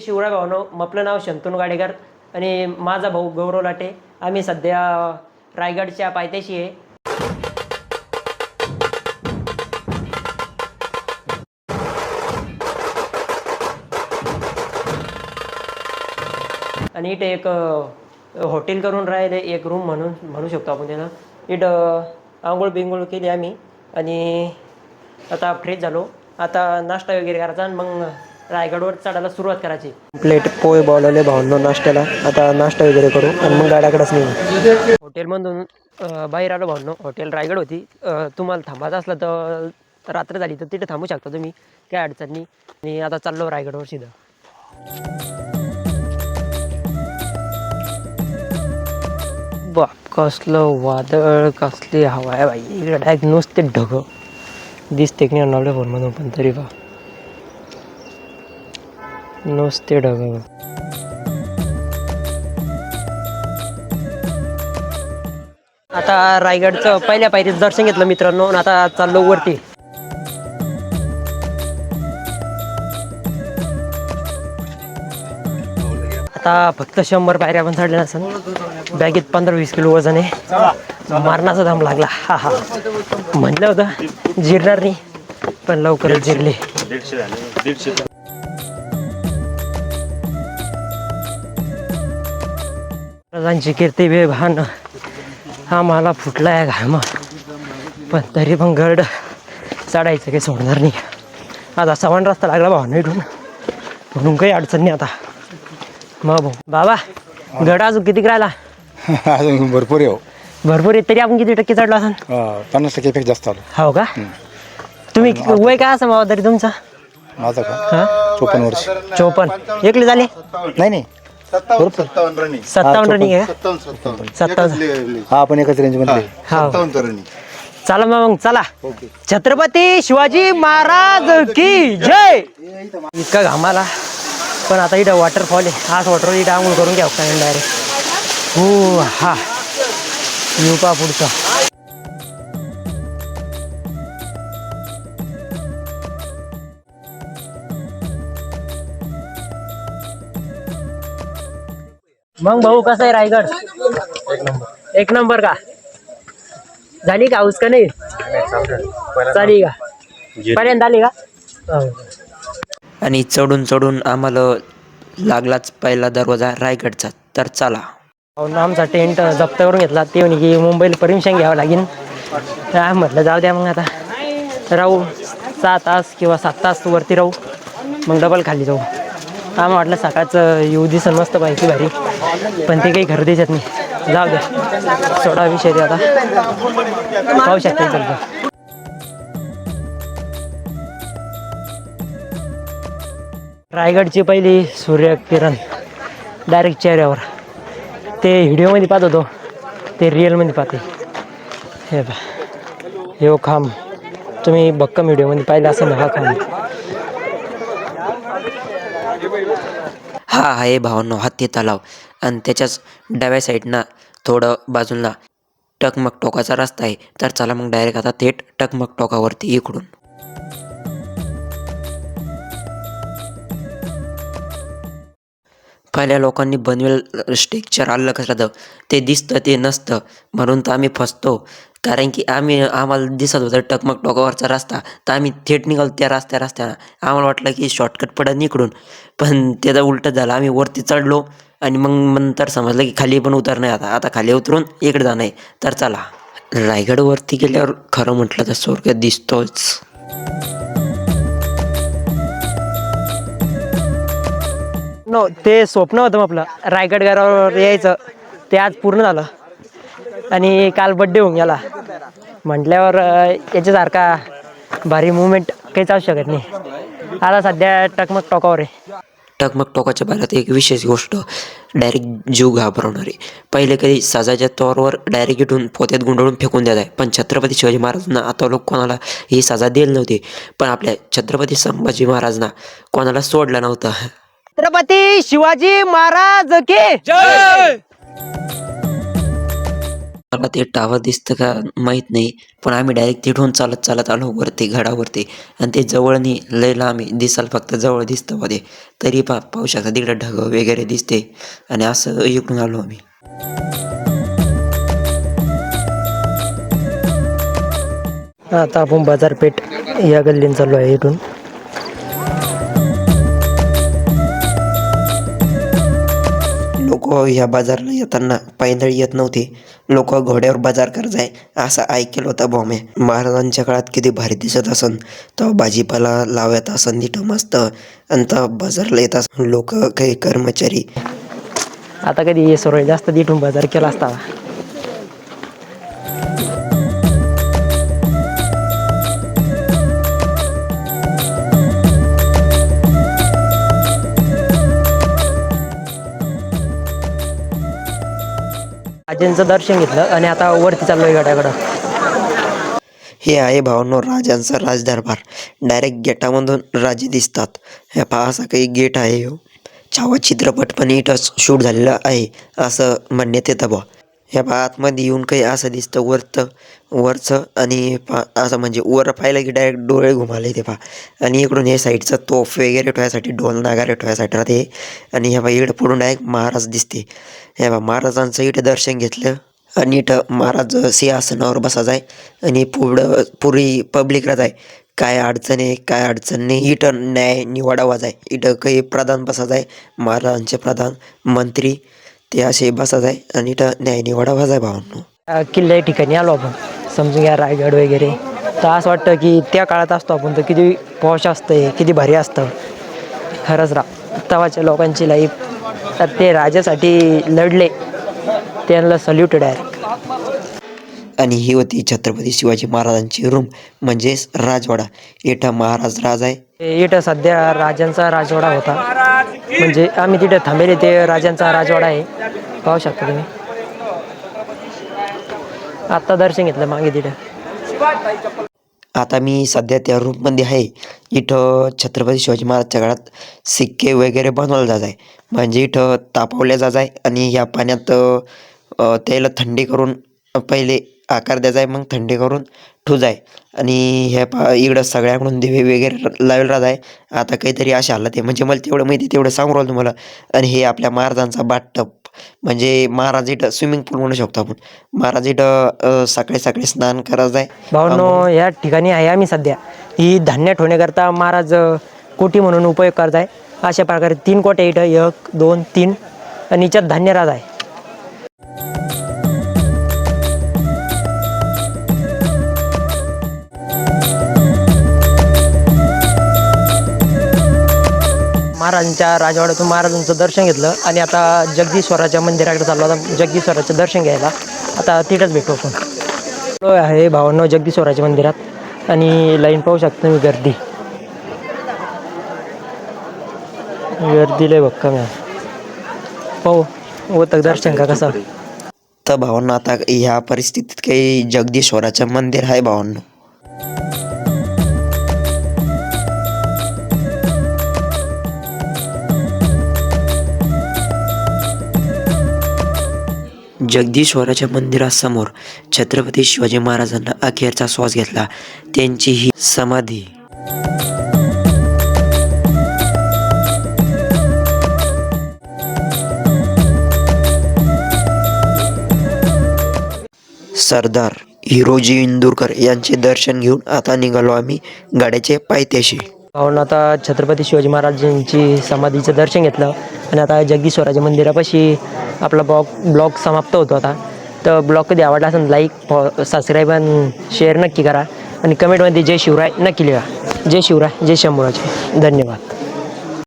शिवराय भावनो आपलं नाव शंतनू गाडेकर आणि माझा भाऊ गौरव लाटे. आम्ही सध्या रायगडच्या पायथ्याशी आहे. आणि इथे एक हॉटेल करून राहिले एक रूम म्हणून म्हणू शकतो आपण त्याला. इथं आंघोळ बिंघोळ केली आम्ही. आणि आता फ्रेश झालो. आता नाश्ता वगैरे करायचा आणि मग रायगडवर चढायला सुरुवात करायची. प्लेट पोहे बोलवले भावनो नाश्त्याला. आता नाश्ता वगैरे करू आणि मग गाड्याकडेच निघू. हॉटेलमधून बाहेर आलो भावनो हॉटेल रायगड होती. तुम्हाला थांबायचं असलं तर रात्र झाली तर तिथे थांबू शकता तुम्ही. काय अडचण नाही. आणि आता चाललो रायगडवर सीधा. बाप कसलं वादळ कसली हवा आहे बाई. इकडे डायरेक्ट नुसते ढग. दिसते की नाही फोनमधून पण तरी बा. नुसते ढग. आता रायगडचं पहिल्या पायरीचं दर्शन घेतलं मित्रांनो आणि आता चाललो वरती. आता फक्त शंभर पायऱ्या पण चढल्या नसेल बॅगेत पंधरा वीस किलो वजन आहे. मारण्याचा दम लागला. हा हा. म्हणलं होतं जिरणार नाही पण लवकरच जिरले. प्रधानची कीर्ती बेभान हा मला फुटला आहे घाम. पण तरी पण गड चढायचं काही सोडणार नाही. आता समान रस्ता लागला भावना इथून म्हणून काही अडचण नाही आता. मग भाऊ बाबा गड अजून किती राहिला? अजून भरपूर येऊ भरपूर आहे तरी आपण किती टक्के चढलो असाल पन्नास टक्केपेक्षा जास्त आलो. हो का? तुम्ही वय काय असं बाबा तरी तुमचं? माझा का? हा? चोपन्न वर्ष. चोपन्न. एकले झाले? नाही नाही. सत्तावन्न सत्तावन्न रनिंग सत्तावन्न रनिंग आहे? का? सत्तावन्न सत्तावन्न. सत्तावन्न. एकच हा आपण रेंजमध्ये. हा सत्तावन्न रनिंग चला मग चला. छत्रपती शिवाजी महाराज की जय! इतका घामाला. पण आता इथं वॉटरफॉल आहे. हाच वॉटर इथं आंघोळ करून घ्यावं काय डायरेक्ट हो हा. येऊ का पुढचा? मग भाऊ कसं आहे रायगड? एक नंबर. का? झाली का हाऊस का नाही? चाली का? पर्यंत आली का? हो. आणि चढून चढून आम्हाला लागलाच पहिला दरवाजा रायगडचा. तर चला. भाऊनं आमचा टेंट जप्त करून घेतला. ते म्हणे की मुंबईला परमिशन घ्यावं लागेल. काय म्हटलं जाऊ द्या मग आता. राहू. सहा तास किंवा सात तास वरती राहू. मग डबल खाली जाऊ. आम्हाला वाटलं सकाळचं येऊ दिसन मस्त माहिती भारी. पण ते काही खरं द्यायच्यात नाही. जाऊ द्या सोडा विषय ते आता. पाहू शकते इकडचं. रायगडची पहिली सूर्यकिरण. डायरेक्ट चेहऱ्यावर. ते व्हिडिओमध्ये पाहत होतो. ते रिअलमध्ये पाहते. हे बा हे हो खांब. तुम्ही भक्कम व्हिडिओमध्ये पाहिलं असेल नका हा खांब. हा आहे भावांनो हत्ती तलाव. आणि त्याच्याच डाव्या साईडनं थोडं बाजूला टकमक टोकाचा रस्ता आहे. तर चला मग डायरेक्ट आता थेट टकमक टोकावरती इकडून. पहिल्या लोकांनी बनवेल स्ट्रेक्चर आलं कसं राहतं ते दिसतं ते नसतं. म्हणून तर आम्ही फसतो. कारण की आम्ही आम्हाला दिसत होतं टकमक टोकावरचा रस्ता. तर आम्ही थेट निघालो त्या रस्त्या रस्त्यानं आम्हाला वाटलं की शॉर्टकट पडत इकडून पण त्याचा उलटं झालं. आम्ही वरती चढलो आणि मग नंतर समजलं की खाली पण उतर नाही. आता आता खाली उतरून इकडे जाणं आहे. तर चला. रायगडवरती गेल्यावर खरं म्हटलं तर स्वर्ग दिसतोच. नो ते स्वप्न होतं आपलं. रायगड गडावर यायचं. ते आज पूर्ण झालं. आणि काल बड्डे होऊन गेला. म्हटल्यावर याच्यासारखा भारी मुवमेंट काहीच असू शकत नाही. आता सध्या टकमक टोकावर आहे. टकमक टोकाच्या भागात एक विशेष गोष्ट डायरेक्ट जीव घाबरवणारी. पहिले कधी सजाच्या तोरवर डायरेक्ट इथून पोत्यात गुंडळून फेकून देत आहे. पण छत्रपती शिवाजी महाराजांना आता लोक कोणाला ही सजा दिली नव्हती. पण आपल्या छत्रपती संभाजी महाराजांना कोणाला सोडलं नव्हतं. छत्रपती शिवाजी महाराज की मला ते टावर दिसतं का माहीत नाही पण आम्ही डायरेक्ट तिथून चालत चालत आलो वरती घडावरती. आणि ते जवळनी लयला आम्ही दिसाल फक्त जवळ दिसतं मध्ये तरी पा पाहू शकता तिकडे ढग वगैरे दिसते. आणि असं इकडून आलो आम्ही. आता आपण बाजारपेठ या गल्लीन चाललो आहे इथून. लोक ह्या बाजारला येताना पैदळ येत नव्हते. लोक घोड्यावर बाजार करत आहे असं ऐकेल होतं बॉम्बे महाराजांच्या काळात किती भारी दिसत असन. तर भाजीपाला लावत असन तिथं मस्त. आणि तर बाजारला येत असन. लोक काही कर्मचारी. आता कधी हे सर्व जास्त तिथून बाजार केला असता. राजांचं दर्शन घेतलं आणि आता वरती चाललोय गटाकडं हे आहे भावनो राजांचा राजदरबार. डायरेक्ट गेटामधून राजे दिसतात. हे पहा असा काही गेट आहे हो. छावा चित्रपट पण इथं शूट झालेला आहे असं म्हणण्यात येतं बा ह्या पहा आतमध्ये येऊन काही असं दिसतं वरतं वरचं आणि पा असं म्हणजे वर पाहिलं की डायरेक्ट डोळे घुमाले ते पहा. आणि इकडून हे साईडचं तोफ वगैरे ठेवायसाठी ढोल नागारे ठेवायसाठी राहते आणि ह्या पहा इकडं पुढून डायरेक्ट महाराज दिसते. ह्या पहा महाराजांचं इथं दर्शन घेतलं. आणि इथं महाराज सिंहासनावर बसायचं आहे आणि पुढं पुरी पब्लिक राहत आहे काय अडचण आहे काय अडचण नाही. इथं न्याय निवाडावाच आहे इथं काही प्रधान बसायचं आहे महाराजांचे प्रधान मंत्री. ते असे बसायचं आहे आणि इथं न्याय निवाडावाच आहे भावांनो. अ, किल्ल्या ठिकाणी आलो आपण. समजून घ्या रायगड वगैरे. तर असं वाटतं की त्या काळात असतो आपण तर किती पॉश असतं किती भारी असतं. खरंच रा तवाच्या लोकांची लाईफ ते राजासाठी लढले. त्यांना सल्यूट डायरेक्ट आणि ही होती छत्रपती शिवाजी महाराजांची रूम म्हणजेच राजवाडा. इथं महाराज राज आहे. इथं सध्या राजांचा राजवाडा होता. म्हणजे आम्ही तिथे थांबेले ते राजांचा राजवाडा आहे. पाहू शकता तुम्ही. आत्ता दर्शन घेतलं मागे तिथं. आता मी सध्या त्या रूममध्ये आहे. इथं छत्रपती शिवाजी महाराजच्या काळात सिक्के वगैरे बनवले जात आहे. म्हणजे इथं तापवल्या जात आहे आणि या पाण्यात त्याला थंडी करून पहिले आकार द्यायचा आहे मग थंडी करून ठुज आहे. आणि ह्या पा इकडं सगळ्याकडून दिवे वगैरे लावेल राहत आहे. आता काहीतरी अशा आलं ते म्हणजे मला तेवढं माहिती तेवढं सांगू राहिलं तुम्हाला. आणि हे आपल्या महाराजांचा बाटटप म्हणजे महाराज इथं स्विमिंग पूल म्हणू शकतो आपण. महाराज इथं अ, सकाळी सकाळी स्नान करायचं आहे भावनो या ठिकाणी आहे आम्ही सध्या. ही धान्य ठेवण्याकरता महाराज अ, कोटी म्हणून उपयोग करत आहे. अशा प्रकारे तीन कोटे इथं एक दोन तीन आणि याच्यात धान्य राहत आहे. महाराजांच्या राजवाड्यातून महाराजांचं दर्शन घेतलं आणि आता जगदीश्वराच्या मंदिराकडे चाललो आता जगदीश्वराचं दर्शन घ्यायला. आता तिथंच भेटू आपण. आहे भावांनो जगदीश्वराच्या मंदिरात आणि लाईन पाहू शकतो मी गर्दी. गर्दी लय बघ आहे पाहू होतं दर्शन का कसं? तर भावांनो आता ह्या परिस्थितीत काही जगदीश्वराचं मंदिर आहे भावांनो. जगदीश्वराच्या मंदिरासमोर छत्रपती शिवाजी महाराजांना अखेरचा श्वास घेतला. त्यांची ही समाधी. सरदार हिरोजी इंदूरकर यांचे दर्शन घेऊन आता निघालो आम्ही गाड्याचे पायथ्याशी. पाहून आता छत्रपती शिवाजी महाराजांची समाधीचं दर्शन घेतलं आणि आता जगदीश्वराच्या मंदिरापाशी आपला ब्लॉग ब्लॉग समाप्त होतो आता. तर ब्लॉग कधी आवडला असेल लाईक सबस्क्राईब आणि शेअर नक्की करा. आणि कमेंटमध्ये जय शिवराय नक्की लिहा. जय शिवराय जय शंभूराजे. धन्यवाद.